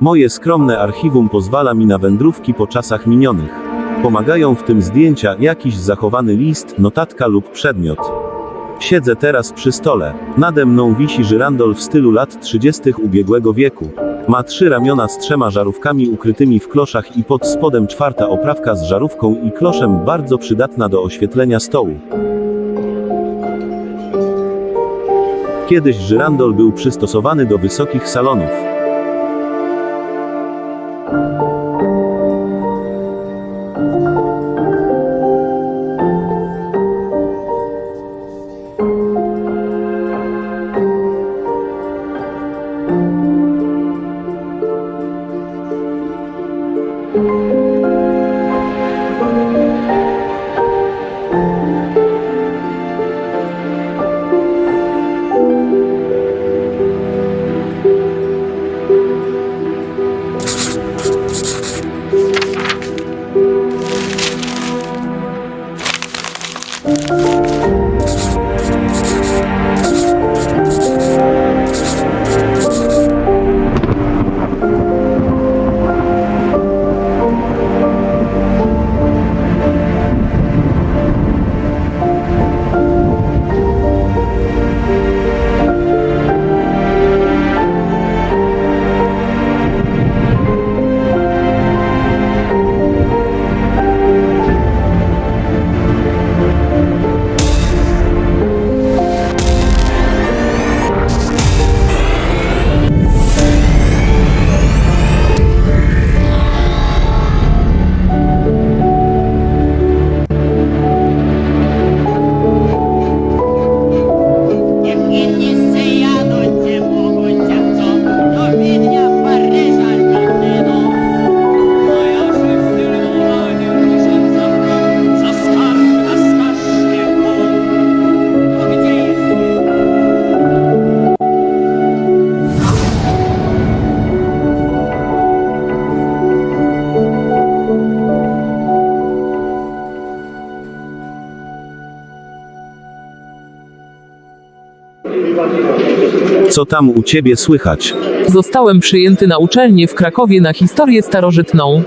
Moje skromne archiwum pozwala mi na wędrówki po czasach minionych. Pomagają w tym zdjęcia, jakiś zachowany list, notatka lub przedmiot. Siedzę teraz przy stole. Nade mną wisi żyrandol w stylu lat 30. ubiegłego wieku. Ma trzy ramiona z trzema żarówkami ukrytymi w kloszach i pod spodem czwarta oprawka z żarówką i kloszem bardzo przydatna do oświetlenia stołu. Kiedyś żyrandol był przystosowany do wysokich salonów. Co tam u ciebie słychać? Zostałem przyjęty na uczelnię w Krakowie na historię starożytną.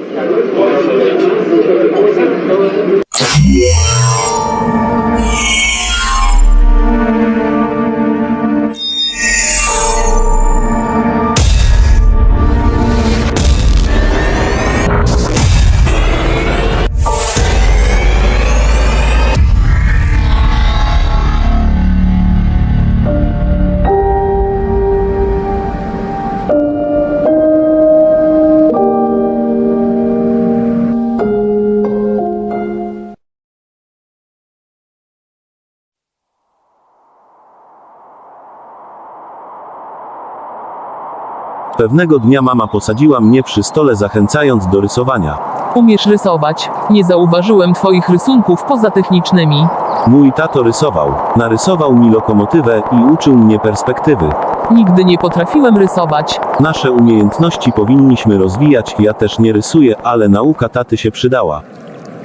Pewnego dnia mama posadziła mnie przy stole zachęcając do rysowania. Umiesz rysować. Nie zauważyłem twoich rysunków poza technicznymi. Mój tato rysował. Narysował mi lokomotywę i uczył mnie perspektywy. Nigdy nie potrafiłem rysować. Nasze umiejętności powinniśmy rozwijać, ja też nie rysuję, ale nauka taty się przydała.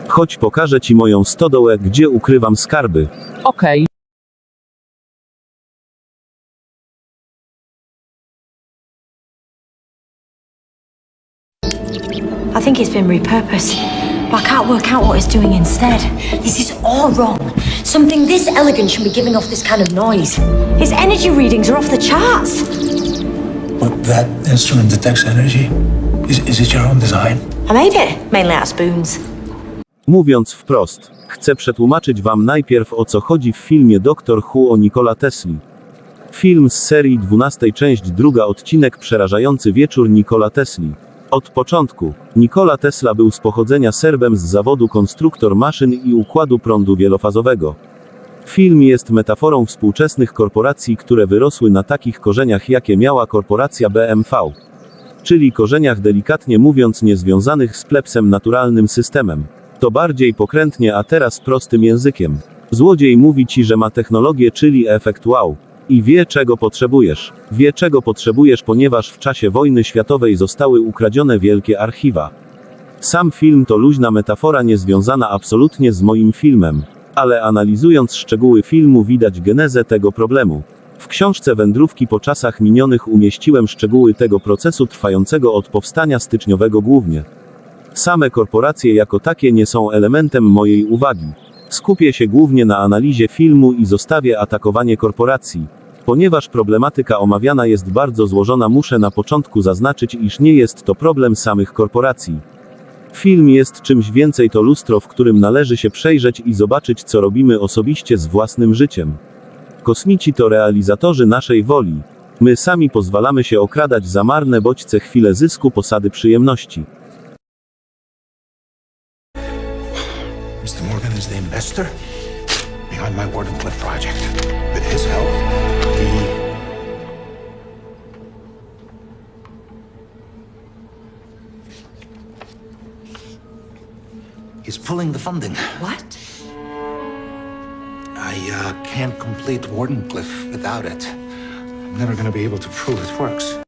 Chodź pokażę ci moją stodołę, gdzie ukrywam skarby. Okej. I think it's been repurposed, but I can't work out what it's doing instead. This is all wrong. Something this elegant should be giving off this kind of noise. Its energy readings are off the charts. But that instrument detects energy. Is, is it your own design? I made it, mainly out of spoons. Mówiąc wprost, chcę przetłumaczyć wam najpierw o co chodzi w filmie Dr. Who o Nikola Tesli. Film z serii 12 część druga odcinek Przerażający wieczór Nikola Tesli. Od początku, Nikola Tesla był z pochodzenia Serbem z zawodu konstruktor maszyn i układu prądu wielofazowego. Film jest metaforą współczesnych korporacji, które wyrosły na takich korzeniach, jakie miała korporacja BMW. Czyli korzeniach delikatnie mówiąc niezwiązanych z plebsem naturalnym systemem. To bardziej pokrętnie, a teraz prostym językiem. Złodziej mówi ci, że ma technologię, czyli efekt wow. I wie, czego potrzebujesz. Wie, czego potrzebujesz, ponieważ w czasie wojny światowej zostały ukradzione wielkie archiwa. Sam film to luźna metafora niezwiązana absolutnie z moim filmem. Ale analizując szczegóły filmu widać genezę tego problemu. W książce Wędrówki po czasach minionych umieściłem szczegóły tego procesu trwającego od powstania styczniowego głównie. Same korporacje jako takie nie są elementem mojej uwagi. Skupię się głównie na analizie filmu i zostawię atakowanie korporacji. Ponieważ problematyka omawiana jest bardzo złożona, muszę na początku zaznaczyć, iż nie jest to problem samych korporacji. Film jest czymś więcej, to lustro, w którym należy się przejrzeć i zobaczyć, co robimy osobiście z własnym życiem. Kosmici to realizatorzy naszej woli. My sami pozwalamy się okradać za marne bodźce chwile zysku, posady przyjemności. Mr. Morgan is the investor behind my Wardenclyffe project. With his help, pulling the funding. What? I uh, can't complete Wardenclyffe without it. I'm never going to be able to prove it works.